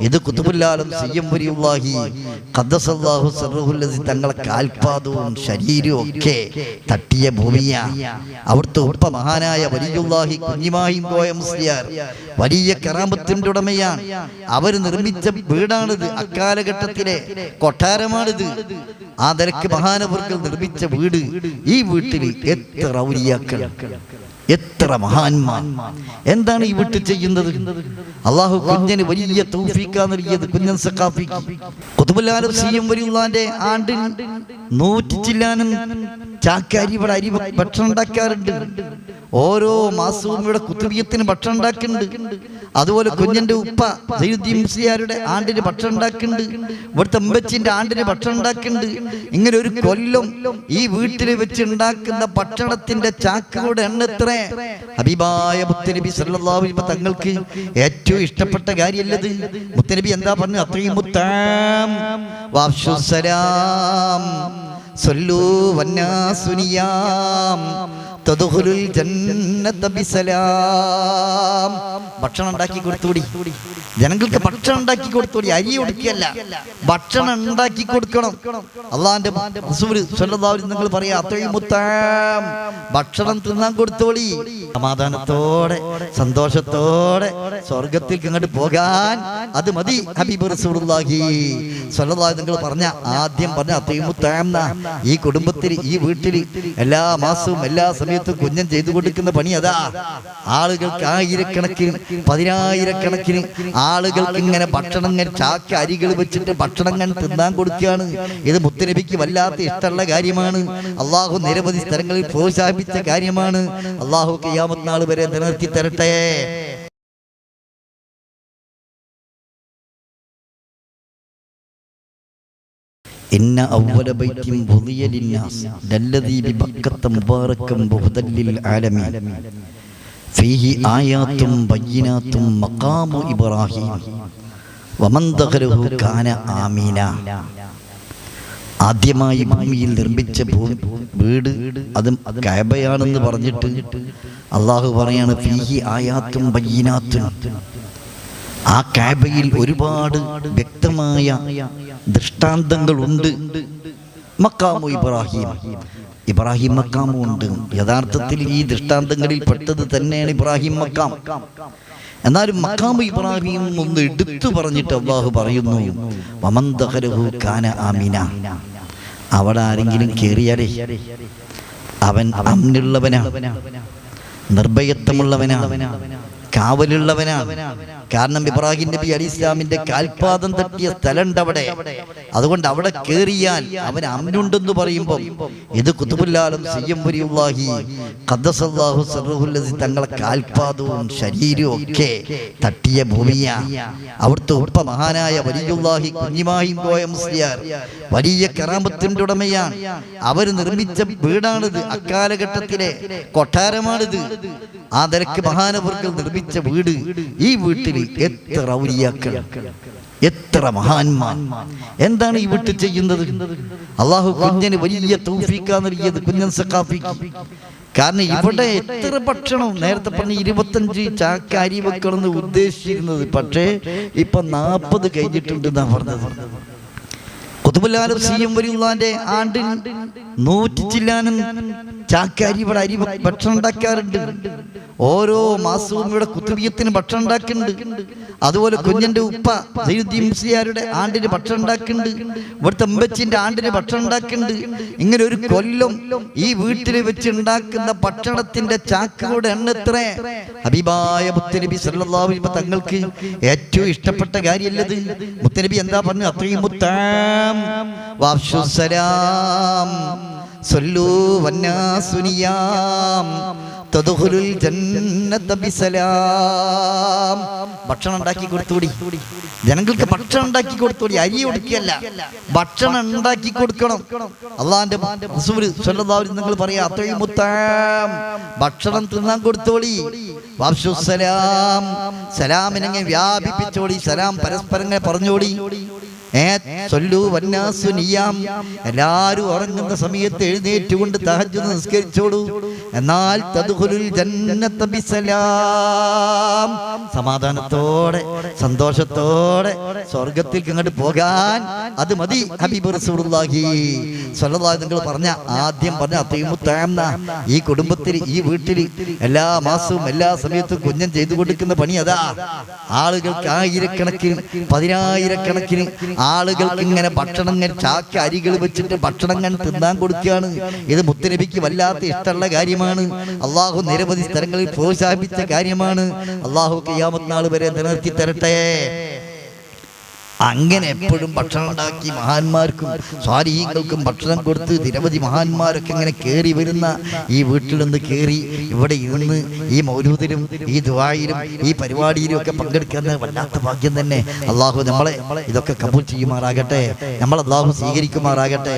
ഇത് കുത്തുബുല്ലാലും തങ്ങളെ കാൽപാദവും ശരീരവും ഒക്കെ തട്ടിയ ഭൂമിയാ. അവിടുത്തെ ഉപ്പ മഹാനായ വലിയുള്ളാഹി കുഞ്ഞിമായി പോയ മുസ്ലിയാർ വലിയ കറാമത്തിന്റെ ഉടമയാണ്. അവർ നിർമ്മിച്ച വീടാണിത്. അക്കാലഘട്ടത്തിലെ കൊട്ടാരമാണിത്. ആ നിലയ്ക്ക് മഹാനവർകൾ നിർമ്മിച്ച വീട് ഈ വീട്ടിൽ എത്ര ഔലിയാക്കൾ എത്ര മഹാന്മാർ. എന്താണ് ഈ വീട്ടിൽ ചെയ്യുന്നത്? അള്ളാഹു കുഞ്ഞന് വലിയ തൗഫീക്കാ നൽകിയത് കുഞ്ഞൻ സക്കാഫി സി എം വലിയുള്ളാന്റെ ആണ്ടിൽ നൂറ്റി ചില്ലാനും ചാക്കാരി ഇവിടെ അരി ഭക്ഷണം ഉണ്ടാക്കാറുണ്ട്. ഓരോ മാസവും ഇവിടെ കുത്തുബിയത്തിന് ഭക്ഷണം ഉണ്ടാക്കുന്നുണ്ട്. അതുപോലെ കുഞ്ഞിന്റെ ഉപ്പ സൈനുദ്ദീൻ മുസ്ലിയാരുടെ ആണ്ടിന് ഭക്ഷണം ഉണ്ടാക്കുന്നുണ്ട്. ഇവിടുത്തെ അമ്പച്ചിന്റെ ആണ്ടിന് ഭക്ഷണം ഉണ്ടാക്കുന്നുണ്ട്. ഇങ്ങനെ ഒരു കൊല്ലം ഈ വീട്ടിൽ വെച്ച് ഉണ്ടാക്കുന്ന ഭക്ഷണത്തിന്റെ ചാക്കുകളുടെ എണ്ണ എത്ര? ഹബീബായ മുത്തനബി സല്ലാഹു തങ്ങൾക്ക് ഏറ്റവും ഇഷ്ടപ്പെട്ട കാര്യമല്ലത്? മുത്തനബി എന്താ പറഞ്ഞു അത്രയും മുത്താം. വാഫ്ഷുസലാം സല്ലൂ വന്നാസുനിയാം. തദ്ഖുലുൽ ജന്നത ബിസലാം. ഭക്ഷണം ഉണ്ടാക്കി കൊടുത്തുകൂടി? ജനങ്ങൾക്ക് ഭക്ഷണം ഉണ്ടാക്കി കൊടുത്തുകൂടി? അരി കൊടുക്കുകയല്ല ഭക്ഷണം ഉണ്ടാക്കി കൊടുക്കണം. അള്ളാന്റെ റസൂൽ സ്വല്ലല്ലാഹു നിങ്ങൾ പറയാ അത്രയും മുത്താം ഭക്ഷണം തിന്നാൻ കൊടുത്തോളി സമാധാനത്തോടെ സന്തോഷത്തോടെ സ്വർഗത്തിൽ അങ്ങോട്ട് പോകാൻ അത് മതി ഹബീബ് റസൂലുള്ളാഹി. സ്വല്ലല്ലാഹി നിങ്ങൾ പറഞ്ഞ ആദ്യം പറഞ്ഞ അതീമു മുത്താം ഈ കുടുംബത്തിൽ ഈ വീട്ടിൽ എല്ലാ മാസവും എല്ലാ സമയത്തും കുഞ്ഞൻ ചെയ്തു കൊടുക്കുന്ന പണി അതാ. ആളുകൾക്ക് ആയിരക്കണക്കിന് പതിനായിരക്കണക്കിന് ആളുകൾക്ക് ഇങ്ങനെ ഭക്ഷണം ഇങ്ങനെ ചാക്ക അരികൾ വെച്ചിട്ട് ഭക്ഷണങ്ങൾ തിന്നാൻ കൊടുക്കുകയാണ്. ഇത് മുത്തനബിക്ക് വല്ലാത്ത ഇഷ്ടമുള്ള കാര്യമാണ്. അള്ളാഹു നിരവധി സ്ഥലങ്ങളിൽ പ്രോത്സാഹിപ്പിച്ച കാര്യമാണ്. അള്ളാഹു കയ്യാമത്ത് നാൾ വരെ നിലനിർത്തി തരട്ടെ. إن أول بيت بني للناس للذي ببكة مباركا وهدى للعالمين فيه آيات بينات مقام إبراهيم ومن دخله كان آمينا ആദ്യമായി ഭൂമിയിൽ നിർമ്മിച്ച ഭൂ വീട് അതും കയബയാണെന്ന് പറഞ്ഞിട്ട് അള്ളാഹു പറയാണ് ഫീഹി ആയാത്തും ബയ്യനാത്തും ആ കാബയിൽ ഒരുപാട് വ്യക്തമായ ദൃഷ്ടാന്തങ്ങളുണ്ട്. മക്കാമു ഇബ്രാഹിം. ഇബ്രാഹിം മക്കാമും ഉണ്ട് യഥാർത്ഥത്തിൽ ഈ ദൃഷ്ടാന്തങ്ങളിൽ പെട്ടത് തന്നെയാണ് ഇബ്രാഹിം മക്കാം. എന്നാലും മക്കാമു ഇബ്രാഹിം ഒന്ന് എടുത്തു പറഞ്ഞിട്ട് അള്ളാഹു പറയുന്നു വമന്തഹരഹു കാന അവിടെ ആരെങ്കിലും കയറിയാലേ അവൻ അമ്നുള്ളവനാ നിർഭയത്വമുള്ളവനാ കാവലുള്ളവനാ കാരണം ഇബ്രാഹിം നബി അലി ഇസ്ലാമിന്റെ കാൽപാദം തട്ടിയ സ്ഥലമുണ്ട് അവിടെ. അതുകൊണ്ട് അവിടെ കേറിയാൽ അവൻ അമ്മനുണ്ടെന്ന് പറയുമ്പോൾ ഇത് കുത്തുബുല്ലാലും സർറുഹുല്ലസി തങ്ങളെ കാൽപാദവും ശരീരവും ഒക്കെ തട്ടിയ ഭൂമിയാ. അവിടുത്തെ ഉപ്പ മഹാനായ വലിയുള്ളാഹി കുഞ്ഞിമാഹിം കോയ മുസ്ലിയാർ വലിയ കറാമത്തിന്റെ ഉടമയാണ്. അവർ നിർമ്മിച്ച വീടാണിത്. അക്കാലഘട്ടത്തിലെ കൊട്ടാരമാണിത്. ആ നിലയ്ക്ക് മഹാനവർകൾ നിർമ്മിച്ച വീട്. ഈ വീട്ടിൽ എത്ര ഔലിയാക്കൾ എത്ര മഹാന്മാർ. എന്താണ് ഈ ചെയ്യുന്നത്? അള്ളാഹു കുഞ്ഞന് വലിയ തൂഫിക്ക നൽകിയത് കുഞ്ഞൻ സക്കാഫിക്ക് കാരണം ഇവിടെ എത്ര ഭക്ഷണം? നേരത്തെ പറഞ്ഞ ഇരുപത്തഞ്ച് ചാക്ക അരി വെക്കണമെന്ന് ഉദ്ദേശിച്ചിരുന്നത്. പക്ഷേ ഇപ്പൊ നാൽപ്പത് കഴിഞ്ഞിട്ടുണ്ട് എന്നാ പറഞ്ഞത് കുതുബുല്ലാലും സിയം വലിയുള്ളാന്റെ ആണ്ടിൽ നൂറ്റി ചില്ലാനും ചാക്കാരി ഇവിടെ അരി ഭക്ഷണം ഉണ്ടാക്കാറുണ്ട്. ഓരോ മാസവും ഇവിടെ കുത്തുബിയത്തിന് ഭക്ഷണം ഉണ്ടാക്കുന്നുണ്ട്. അതുപോലെ കുഞ്ഞിന്റെ ഉപ്പ സൈനുദ്ദീൻ മുസ്ലിയാരുടെ ആണ്ടിന് ഭക്ഷണം ഉണ്ടാക്കുന്നുണ്ട്. ഇവിടുത്തെ അമ്പച്ചിന്റെ ആണ്ടിന് ഭക്ഷണം ഉണ്ടാക്കുന്നുണ്ട്. ഇങ്ങനെ ഒരു കൊല്ലം ഈ വീട്ടിൽ വെച്ച് ഉണ്ടാക്കുന്ന ഭക്ഷണത്തിന്റെ ചാക്കുകളുടെ എണ്ണ എത്ര? ഹബീബായ മുത്തനബി സല്ലാഹു തങ്ങൾക്ക് ഏറ്റവും ഇഷ്ടപ്പെട്ട കാര്യമല്ലത്. മുത്തനബി എന്താ പറഞ്ഞു? അത്രയും മുത്താം ജന്നത ബിസലാം. ഭക്ഷണം ഉണ്ടാക്കി കൊടുത്തുകൂടി ജനങ്ങൾക്ക് ഭക്ഷണം ഉണ്ടാക്കി കൊടുത്തുകൂടി അരി കൊടുക്കുകയല്ല ഭക്ഷണം ഉണ്ടാക്കി കൊടുക്കണം. അള്ളാന്റെ റസൂൽ നിങ്ങൾ പറയാ അത്രയും മുത്താം ഭക്ഷണം തിന്നാൻ കൊടുത്തോളി സലാം. സലാമിനെ വ്യാപിപ്പിച്ചോടി. സലാം പരസ്പരം പറഞ്ഞോടി. എല്ലാരും ഉറങ്ങുന്ന സമയത്ത് എഴുന്നേറ്റുകൊണ്ട് തഹജ് നിസ്കരിച്ചോളൂ. എന്നാൽ സമാധാനത്തോടെ സന്തോഷത്തോടെ സ്വർഗത്തിൽ അങ്ങോട്ട് പോകാൻ അത് മതി ഹബീബ് റസൂലുള്ളാഹി. നിങ്ങൾ പറഞ്ഞ ആദ്യം പറഞ്ഞ അതീമുത്താംന ഈ കുടുംബത്തിൽ ഈ വീട്ടിൽ എല്ലാ മാസവും എല്ലാ സമയത്തും കുഞ്ഞൻ ചെയ്തു കൊടുക്കുന്ന പണി അതാ. ആളുകൾക്ക് ആയിരക്കണക്കിന് പതിനായിരക്കണക്കിന് ആളുകൾക്ക് ഇങ്ങനെ ഭക്ഷണം ചാക്കി ചാക്ക് അരികൾ വെച്ചിട്ട് ഭക്ഷണം ഞാൻ തിന്നാൻ കൊടുക്കുകയാണ്. ഇത് മുത്തനബിക്ക് വല്ലാത്ത ഇഷ്ടമുള്ള കാര്യമാണ്. അള്ളാഹു നിരവധി സ്ഥലങ്ങളിൽ പ്രോത്സാഹിപ്പിച്ച കാര്യമാണ്. അള്ളാഹു കയ്യാമത്നാൾ വരെ നിലനിർത്തി തരട്ടെ. അങ്ങനെ എപ്പോഴും ഭക്ഷണം ഉണ്ടാക്കി മഹാന്മാർക്കും സ്വാരീകൾക്കും ഭക്ഷണം കൊടുത്ത് നിരവധി മഹാന്മാരൊക്കെ ഇങ്ങനെ കയറി വരുന്ന ഈ വീട്ടിൽ നിന്ന് കയറി ഇവിടെ ഇരുന്ന് ഈ മൗലൂദിലും ഈ ദുബായിലും ഈ പരിപാടിയിലും ഒക്കെ പങ്കെടുക്കുന്ന വല്ലാത്ത ഭാഗ്യം തന്നെ. അള്ളാഹു നമ്മളെ ഇതൊക്കെ കബൂൽ ചെയ്യുമാറാകട്ടെ. നമ്മൾ അള്ളാഹു സ്വീകരിക്കുമാറാകട്ടെ.